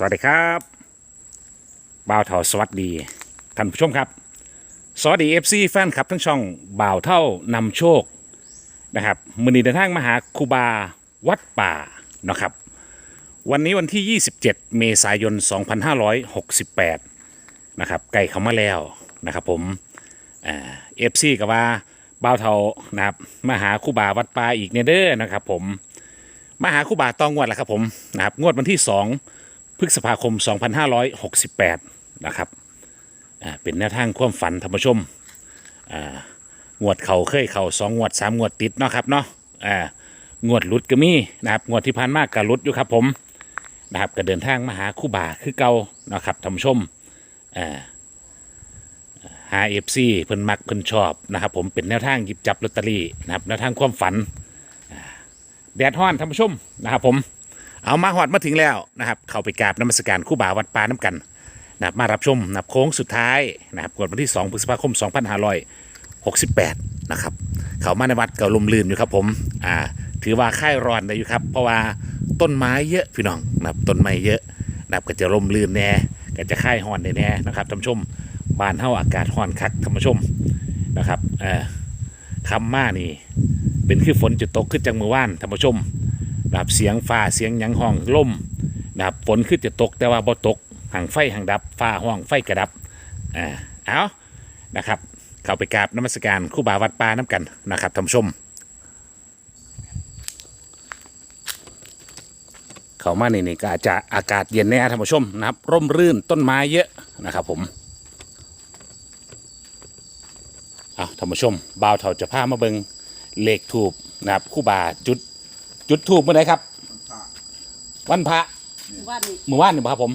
สวัสดีครับบ่าวเท่าสวัสดีท่านผู้ชมครับ สวัสดีเอฟซีแฟนคลับทั้งช่องบ่าวเท่านำโชคนะครับมือนีเดินทางมาหาครูบาวัดป่านะครับ วันนี้วันที่ 27 เมษายน 2568นะครับไก่เขามาแล้วนะครับผมเอฟซีกับว่าบ่าวเท่านะครับมาหาครูบาวัดป่าอีกเนเด้อนะครับผมมาหาครูบาตองงวดแล้วครับผมนะครับงวดวันที่ 2 พฤษภาคม 2568 นะครับเป็นแนวทางความฝันธรรมชมอ่างวดเขาเคยเขาสองงวดสามงวดติดเนาะครับเนาะงวดลุดก็มีนะครับงวดที่ผ่านมากก็หลุดอยู่ครับผมนะครับก็เดินทางมาหาคู่บ่าคือเก่านะครับธรรมชมอ่าหาเอฟซีเพิ่นมักเพิ่นชอบนะครับผมเป็นแนวทางหยิบจับลอตเตอรี่นะครับแนวทางความฝันแดดฮ้อนท่านผู้ชมนะครับผม เอามาหอดมาถึงแล้วนะครับเข้าไปกราบน้ำมศการคู่บ่าวัดป่าน้ำกันนะครับมารับชมนับโค้งสุดท้ายนะครับกดวันที่ 2 พฤษภาคม 2568 นะครับ เขามาในวัดเก่าลมลืนอยู่ครับผมอ่าถือว่าค่ายร้อนได้อยู่ครับ เพราะว่าต้นไม้เยอะพี่น้องนะครับต้นไม้เยอะนะครับก็จะลมลืนแน่ก็จะค่ายฮ้อนแน่นะครับท่านผู้ชมบ้านเฮาอากาศฮ้อนคักท่านผู้ชมนะครับเอ่อคำมานี่เป็นคือฝนจะตกขึ้นจังมือว่านท่านผู้ชม นะครับเสียงฟ้าเสียงหยังห้องล่มนะครับฝนขึ้นจะตกแต่ว่าบ่ตกห่างไฟห่างดับฟ้าห้องไฟกระดับอ่าเอานะครับเข้าไปกราบนมัสการคู่บาวัดป่าน้ำกันนะครับท่านผู้ชม เข้ามาในนี่ก็อาจจะอากาศเย็นแน่ท่านผู้ชมนะครับ ร่มรื่นต้นไม้เยอะนะครับผมเอาท่านผู้ชมบ่าวเถาจะพามาเบิงเลขทูบนะครับคู่บาจุด จุดทูบเมื่อไหร่ครับ วันพระว่านี่เมื่อวานนี่บ่ครับผม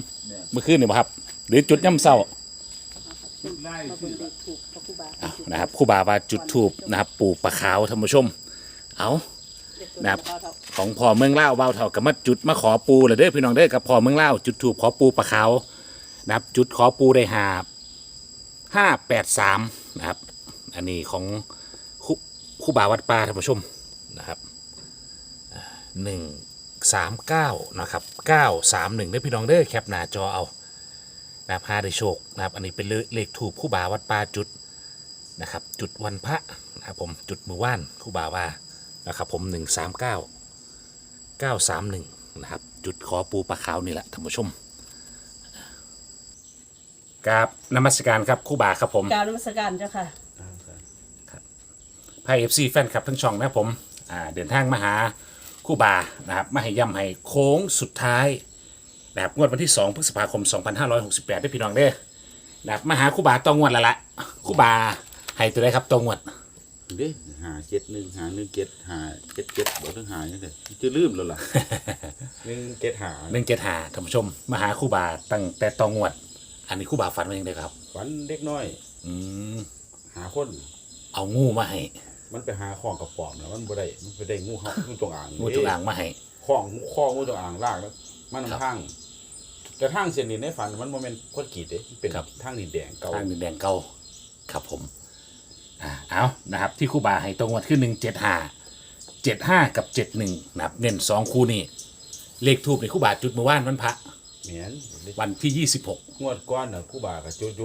เมื่อคืนนี่บ่ครับ หรือจุดย่ำเศร้ามาเบิ่งเลขถูกพระครูบาอ้าวนะครับคู่บาว่าจุดทูบนะครับปลูกปลาขาวท่านผู้ชม เอานะครับของพ่อเมืองเล่าวเบาเท่ากับมาจุดมาขอปูเลยเด้อพี่น้องเด้อกับพ่อเมืองเล่าวจุดทูบขอปูปลาขาวนะครับ จุดขอปูได้หาห้าแปดสามนะครับ อันนี้ของคู่คู่บาวัดป่าท่านผู้ชมนะครับ หนึ่งสามเก้านะครับเก้าสามหนึ่งเด้อพี่น้องเด้อแคปหน้าจอเอานะครับพาได้โชคนะครับอันนี้เป็นเลขถูกคู่บาวัดป่าจุดนะครับจุดวันพระนะครับผมจุดมือว่านคู่บาว่านะครับผม 139 931นะครับจุดขอปูปลาขาวนี่แหละท่านผู้ชมกับนมัสการครับครู่บาครับผมกรารนมัสการเจ้าค่ะ ไพเอฟซีแฟนคลับทั้งช่องนะครับผมอ่าเดินทางมาหา ครู่บานะครับมาให้ย่ำให้โค้งสุดท้ายนะครับงวดวันที่ 2 พฤษภาคม 2568ได้พี่น้องเด้อนะครับมาหาครู่บาตองวดแล้วละครู่บาให้ตัวได้ครับตองวดเด้หาเจ็ดหนึ่งหาหนึ่งเจ็ดหาเจ็ดเจ็ดบอกถึงหายังไงจะลืมแล้วล่ะหนึ่งเจ็ดหาหนึ่งเจ็ดหาท่านผู้ชมมาหาครู่บาตั้งแต่ตองวด อันนี้ครู่บาฝันว่าอย่างไรครับฝันเด็กน้อย อืมหาคน เอางูมาให้ มันไปหาของกับปอมแล้วมันบ่ได้มันไปได้งูเห่างูจงอางงูจงอางมาให้ของข้องูจงอางลากแล้วมันครับนำทางแต่ทางเส้นนี้ในฝันมันโมเมนต์คดกรีดเด้มันเป็นครับทางดินแดงเก่าทางดินแดงเก่าครับผมอ่าเอานะครับ ที่ครู่บาให้ตรงวัดขึ้นหนึ่งเจ็ดห้าเจ็ดห้ากับเจ็ดหนึ่งนะครับเน้นสองคู่นี่เลขทูบในครู่บาจุดเมื่อวานวันพระเหมือนวันที่ยี่สิบหกงวดก้อนน่ะคู่บากับโจโจ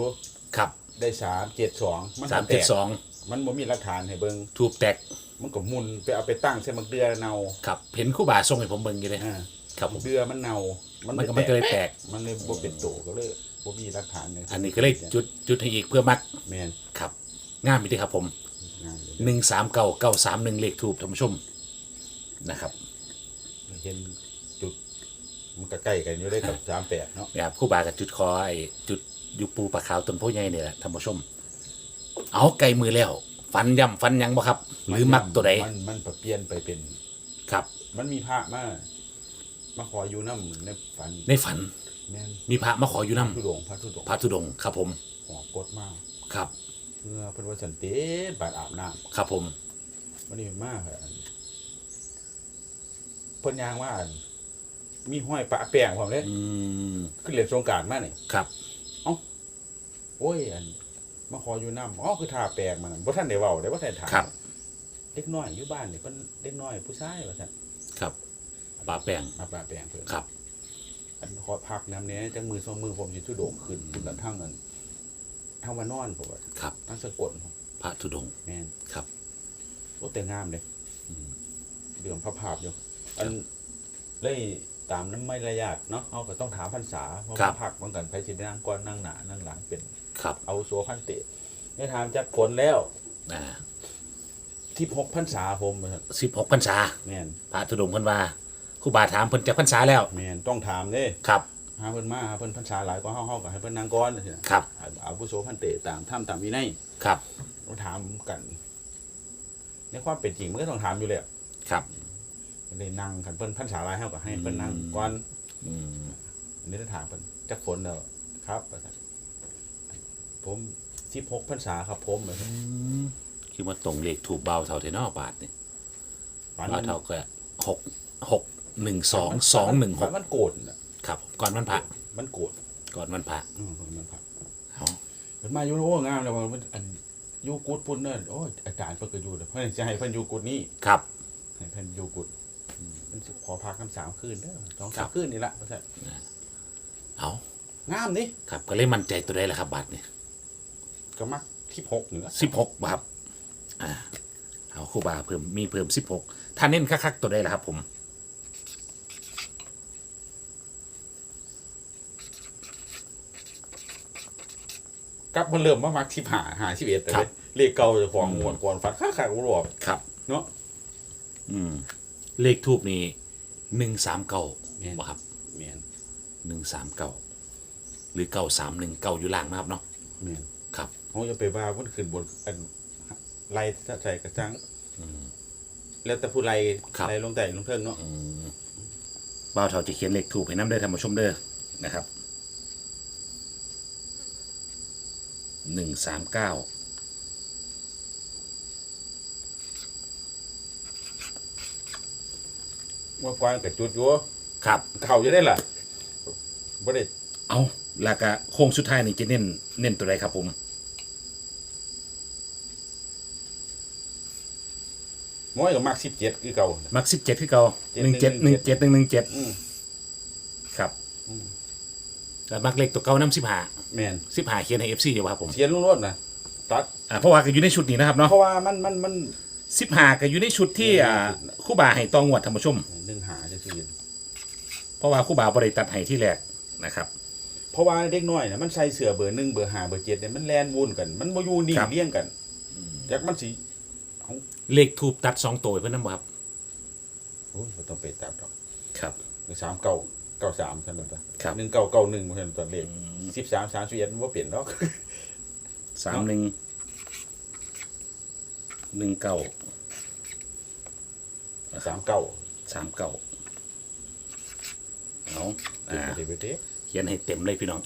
ครับ ได้สามเจ็ดสองมันสามแตเจ็ดกสองมันบ่มีหลักฐานให้เบิ่งทูบแตกมันก็หมุนไปเอาไปตั้งใส่มักเดือเนาครับเห็นครู่บาส่งให้ผมเบิ่งอยู่เลยอ่าครับผมเดือมันเนามัมันก็มันก็เลยแตกมันเลยบ่เป็นโตก็เลยบ่มีหลักฐานเลยอันนี้ก็เลยจุดจุดให้อีกเพื่อมัดแม่นครับงามอีกทีครับผมงานเลยหนึ่งสามเก้าเก้าสามหนึ่งเลขทูบท่านผู้ชมนะครับเห็นจุดมันก็ใกล้กันอยู่ได้กับ38เนาะนะครับครู่บากับจุดคอไอ้จุด อยูปูปลาขาวต้นโพใหญ่เนี่ยแหละท่านผู้ชม เอาไกลมือแล้ว ฟันย่ำฟันหยังบ่ครับ หรือมักตัวใดมันมันปรับเปลี่ยนไปเป็น ครับ มันมีพระมามาขออยู่นำในฝันในฝัน แม่นมีพระมาขออยู่พระนำธุดงค์พระธุดงค์พระธุดงค์ครับผมขอกดมาครับ เพื่อเพิ่นว่าสันติบาดอาบน้ำครับผมวันนี้มาเหอะเพิ่นยางว่าอันมีห้อยปะแป้งพร้อมเด้อืม ขึ้นเล่นสงกรารมานี่ครับ โอ้ยอันมาขออยู่น้ำอ๋อคือทาแปลงมันบ่ท่านได้เว้าได้บ่ทันถามครับ เด็กน้อยอยู่บ้านนี่เพิ่นเด็กน้อยผู้ชายว่าซั่นครับปลาแป้งมาปาแปลงเพิ่นครับ อันขอพักน้ำเนี้ยจังมือสองมือผมสิทุโดงขึ้นกระทั่งนั้นทั้งวันนอนผมว่าครับ ทั้งสะกดผมพระธุดงค์แม่นครับ โอ้แต่งามเลยเรื่องพระภาพอยู่อันเลยตามน้ำไม่ระยะเนาะเอาก็ต้องถามพรรษาเพราะครัว่าบ พักเหมือนกันไปสินั่งก่อนนั่งหนานั่งหลังเป็น ครับเอาสัวพันเตะได้ถามจากผลแล้วอ่าที่หกพรรษาผมครับสิบหกพรรษาแม่นพระธุดงค์เพิ่นว่าครูบาถามเพิ่นจักพรรษาแล้ว แม่นต้องถามเด้ครับหาเพิ่นมาหาเพิ่นพรรษาหลายกว่าเฮาเฮาก็ให้เพิ่นนั่งก่อนจังซี่นะครับ เอาผู้โสพันเตะตามถ้ำตามวินัยครับต้องถามกัน ในความเป็นจริงมันก็ต้องถามอยู่แล้วครับเลยนั่งกันเพิ่นพรรษาหลายเฮาก็ให้เพิ่นนั่งก่อนอืม อันนี้ถ้าถามเพิ่นจักฝนแล้วครับ ว่าซั่นผม16พรรษาครับผมว่าซั่นคิดว่าตรงเลขถูกเบาเท่าเทนอบาทนี่ฝันเบาเท่าก็หกหกหนึ่งสองสองหนึ่งหฝักนมันโกรธน่ะครับก่อนวันพระมันโกรธก่อนวันพระอืมมันพักเอามันมาอยู่โอ้งามแล้วมันอันอยู่กุดปุ่นเนั่นโอ้ยอาจารย์เพิ่นก็อยู่เด้อเพิ่นจะให้เพิ่นอยู่กุดนี้ครับ ให้เพิ่นอยู่กุดอืมเพิ่นสิขอพักน้ำสามคืนเด้อสองครัสามบ คืนนี่ละว่าซั่นเอางามนี่ครับก็เลยมั่นใจตัวได้แหละครับบาทนี่ ก็มักที่หกนี่ละสิบหกครับอ่าเอาครูบาเพิ่มมีเพิ่มสิบหกถ้าเน้นคักๆตัวได้แหละครับผมกลับมันเริ่มมามักที่หาหาที่เอ็ดแต่เลยเลขเก่าเจะของงวดก่อนฟันค่าขากูรอบครับ เนาะ อืม เลขทูบนี่หนึ่งสามเก้าแม่นบ่ครับแม่นหนึ่งสามเก้าหรือเก้าสามหนึ่งเก้าอยู่ล่างนะครับเนาะ แม่น ครับเฮาอย่าไปว่ามันขึ้นบนอันไล่ใส่กระจังแล้วแต่ผู้ไล่ครับ ไล่ลงแต่ลงเทิงเนาะบ่าวเท่าจะเขียนเลขถูกให้น้ำเด้อท่านผู้ชมเด้อนะครับหนึ่งสามเก้าว่ากวางกับจุดอยู่ครับ เข้าจะได้ล่ะบ่ได้เอาแล้วก็โค้งสุดท้ายนี่จะเน้นเน้นตัวใดครับผม ม้อยก็มัก17คือเก่า มักสิบเจ็ดที่เก่าหนึ่งเจ็ดหนึ่งเจ็ดหนึ่งหนึ่งเจ็ดอืม ครับแล้วมักเลขตัวเก่าน้ำสิบห้าแม่นสิบห้าเขียนให้เอฟซีอยู่ครับผมเทียนรุ่นๆนะตัดอ่าเพราะว่าก็อยู่ในชุดนี้นะครับเนาะเพราะว่ามันมันมันสิบห้าก็อยู่ในชุดที่อ่าคู่บ่าให้ตองวดท่านผู้ชม หนึ่งหาจะซื้อเพราะว่าคู่บ่าบริตัดให้ที่แรกนะครับ เพราะว่าเด็กน้อยนะมันใส่เสื้อเบอร์หนึ่งเบอร์ห้าเบอร์เจ็ดเนี่ยมันแลนวนกัน มันบ่อยู่นิ่งครับ เลี้ยงกันจากมันสิ เลขทูบตัดสองตัวให้เพื่อนนำบ่ครับโอ้ยบ่ต้องไปตัดดอกครับ สามเก้าเก้าสามเท่านั้นจ้ะครับ หนึ่งเก้าเก้าหนึ่งเท่านั้นตัวเลขสิบสามสามสิบเอ็ดมันบ่เปลี่ยนดอกสามหนึ่งหนึ่งเก้าสามเก้าสามเก้าเอาเป็นอ่าไปได้เบิดเด้เขียนให้เต็มเลยพี่น้อง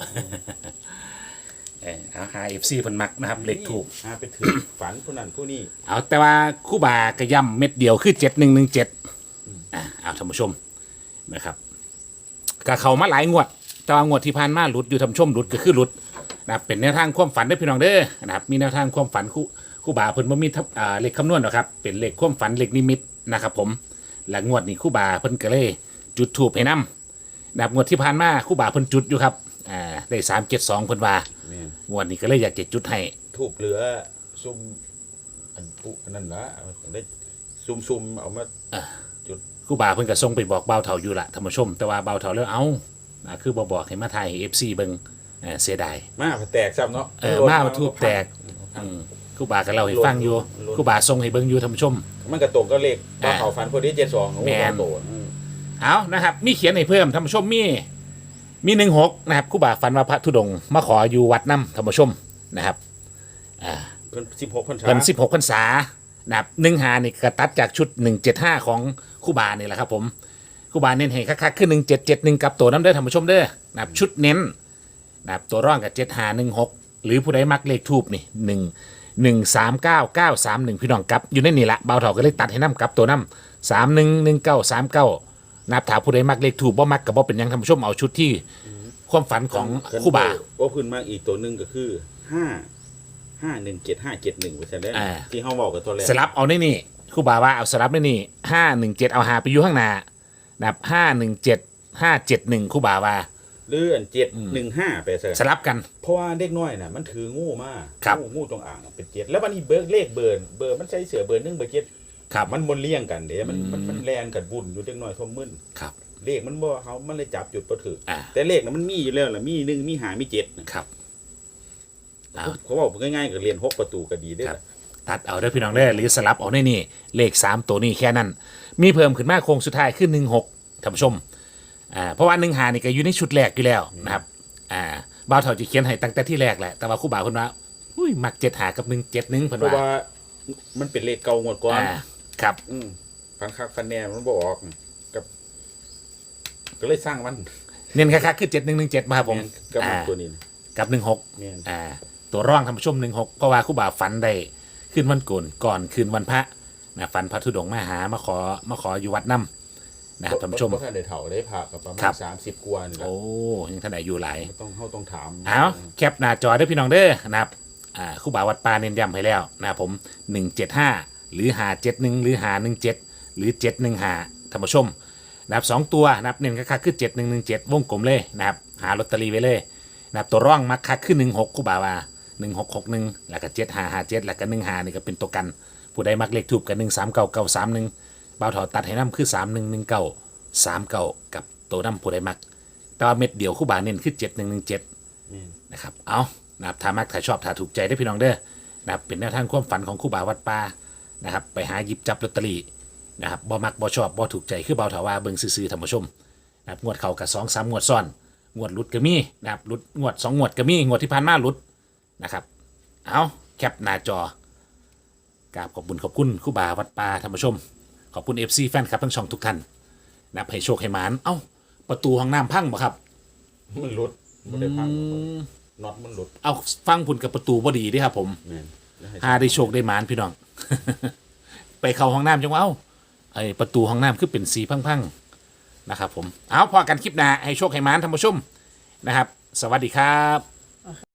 เออเอาหาเอฟซีเพิ่นมักนะครับเลขถูก หาไปถือ ฝันผู้นั้นผู้นี้เอาแต่ว่าคู่บากระย่ำเม็ดเดียวคือเจ็ดหนึ่งหนึ่งเจ็ดอ่าเอาท่านผู้ชมนะครับก็เขามาหลายงวด แต่ว่างวดที่ผ่านมาหลุดอยู่ท่านผู้ชมหลุดก็คือหลุดนะครับเป็นแนวทางความฝันได้อพี่น้องเด้อนะครับมีแนวทางความฝันคู่คู่บาเพิ่นบ่มีทับอ่าเลขคำนวณหรอกครับเป็นเลขความฝันเลขนิมิตนะครับผมและงวดนี้คู่บาเพิ่นก็เลยจุดถูกให้นํนะครับงวดที่ผ่านมาคู่บาเพิ่นจุดอยู่ครับ อ่าได้สามเจ็ดสองเพิ่นว่าแม่นงวดนี้ก็เลยอยากจะจุดให้ทูบเหลือซุ่มอันผู้อันนั้นละได้ซุ่มซุ่มๆเอามาครูบาเพิ่นก็ส่งไปบอกเบาเถาอยู่ละท่านผู้ชม แต่ว่าเบาเถาแล้วเอาอ่าคือบ่บอกให้มาถ่ายให้ FC เบิ่งเอ่อเสียดายมาแตกซ้ำเนาะเออมามาทูบแตกอืมครูบาก็เล่าให้ฟังอยู่ครูบาส่งให้เบิ่งอยู่ท่านผู้ชม มันก็ตรงก็เลขว่าอ่าเขาฟันพอดีเจ็ดสองโอ้โหแม่นโตอืมเอานะครับ มีเขียนให้เพิ่มท่านผู้ชมมี มี16นะครับครูบาฝันว่าพระธุดงค์มาขออยู่วัดนํท่านผู้ชมนะครับเพิ่นสิบหกพรรษา เพิ่น16พรรษานะครับหนึ่งหานี่ก็ตัดจากชุด175ของครูบานี่แหละครับผมครูบาเน้นให้คักๆคือ1771กับตัวน้ำเด้อท่านผู้ชมเด้อนะครับชุดเน้นนะครับตัวร่องกับ7516หรือผู้ใดมักเลขทูบนี่1 1 3 9 9 3 1พี่น้องกลับอยู่ในนี่ละเบาเถาก็เลยตัดให้น้ำกลับตัวน้ำ3 1 1 9 3 9นั บถามผู้ใดมักเลขทูบบ่มักกับบ่เป็นหยังท่านผู้ชมเอาชุดที่ความฝันของครูบาว่าพื้นมากอีกตัวหนึ่งก็คือห้าห้าหนึ่งเจ็ดห้าเจ็ดหนึ่งไปใช่แล้วอ่า ที่เขาบอกกับตัวแรกสลับเอาในนี่ครูบาว่าเอาสลับในนี่ห้าหนึ่งเจ็ดเอาหาไปอยู่ข้างหน้านับห้าหนึ่งเจ็ดห้าเจ็ดหนึ่งคู่บาว่าหรืออันเจ็ดหนึ่งห้าไปเสสลับกัน เพราะว่าเด็กน้อยน่ะ มันถืองูมาครับ งูงูจงอ่างเป็นเจ็ดแล้วมันอีเบิร์เลขเบิร์นเบิร์นมันใช้เสือเบิร์นหนึ่งเบอร์เจ็ด ครับ มันบนเลี่ยงกันเด้มันมันอืมมันแลนกันวุ่นอยู่เด็กน้อยทมมึนครับ เลขมันบ่เขามันเลยจับจุดประถืออ่า แต่เลขน่ะมันมีอยู่แล้วล่ะมีหนึ่งมีหามีเจ็ดน่ะครับเอาเขาบอกง่ายๆกับเรียนหกประตูก็ดีได้อครับ ล่ะตัดเอาได้อพี่น้องได้อหรือสลับเอาได้นี่ เลขสามตัวนี้แค่นั้น มีเพิ่มขึ้นมาโค้งสุดท้ายขึ้นหนึ่งหกท่านผู้ชมอ่าเพราะว่าหนึ่งหานี่ก็อยู่ในชุดแรกอยู่แล้วนะครับอ่าบ่าวเถาจะเขียนให้ตั้งแต่ที่แรกแหละแต่ว่าครู่บ่าวเพิ่นว่าอุ้ยมักเจ็ดหากับหนึ่งเจ็ดหนึ่งเพิ่นเพราะว่าว่ามันเป็นเลขเก่าหมดก่อนอ่า ครับอืมฟันคักฟันแน่มันบ่ออกกับ ก็เลยสร้างมันเน้นคักๆคือเจ็ดหนึ่งหนึ่งเจ็ดมาครับผมกับมันอ่าตัวนี้กับหนึ่งหกแม่นอ่า ตัวร่องท่านผู้ชมหนึ่งหกเพราะว่าครู่บ่าวฝันได้ขึ้นวันโกนก่อนคืนวันพระนะฝันพระธุดงค์มาหามาขอมาขออยู่วัดน้ำนะครับท่านผู้ชม บ่ทันได้เฒ่าได้ผ่ากับประมาครัณบ สามสิบกว่านี่แหละโอ้ยังท่านไหนอยู่หลาย ต้องเฮาต้องถามเอาแคปหน้าจอได้อพี่น้องเด้อนะครับอ่าครู่บ่าววัดปลาเน้นย้ำให้แล้วนะครับผม 175 หรือหาเจ็ดหนึ่งหรือหาหนึ่งเจ็ดหรือเจ็ดหนึ่งหาท่านผู้ชมนะครับสองตัวนะครับหน้นคักๆคือเจ็ดหนึ่งหนึ่งเจ็ดวงกลมเลยนะครับหาลอตเตอรี่ไว้เลยนะครับตัวร่องมักคักขึ้หนึ่งหกคู่บ่าวาหนึ่งหกหกหนึ่งแล้วก็เจ็ดหาหาเจ็ดแล้วก็หนึ่งหานี่ก็เป็นตัวกัน ผู้ใดมักเลขถูกกับหนึ่งสามเก้าเก้าสามหนึ่งบ่าวถอดตัดให้น้ำคือสามหนึ่งหนึ่งเก้าสามเก้ากับตัวน้ำผู้ใดมัก แต่ว่าเม็ดเดียวคู่บ่าวเน้นคือเจ็ดหนึ่งหนึ่งเจ็ดนะครับเอานะครับถ้ามักถ่ายชอบถ่ายถูกใจได้พี่น้องเด้อนะครับเป็นแนวทางความฝันของคู่บ่าววัดป่า นะครับไปหาหยิบจับลอตเตอรี่นะครับบ่มักบ่ชอบบ่ถูกใจคือเบาถาว่าเบิ่งซื่อๆท่านผู้ชมนะครับงวดเขากับสองสามงวดซ้อนงวดหลุดก็มีนะครับหลุดงวดสองงวดก็มีงวดที่ผ่านมาหลุดนะครับเอาแคปหน้าจอกราบขอบคุณขอบคุณครู่บาวัดป่าท่านผู้ชม ขอบคุณ FC แฟนคลับทั้งช่องทุกท่านนะครับให้โชคให้หมานเอ้า ประตูห้องน้ำพังบ่ครับ มันหลุดบ่ได้พังน็อตมันหลุดเอาฟังผุนกับประตูบ่ดีเด้ครับผม แม่นแล้วให้ หาได้โชคได้หมานพี่น้อง ไปเข้าห้องน้ำจังว่าเอ้าไอประตูห้องน้ำคือเป็นสีพังๆนะครับ ผมเอาพอกันคลิปหน้าให้โชคให้หมานท่านผู้ชมนะครับ สวัสดีครับ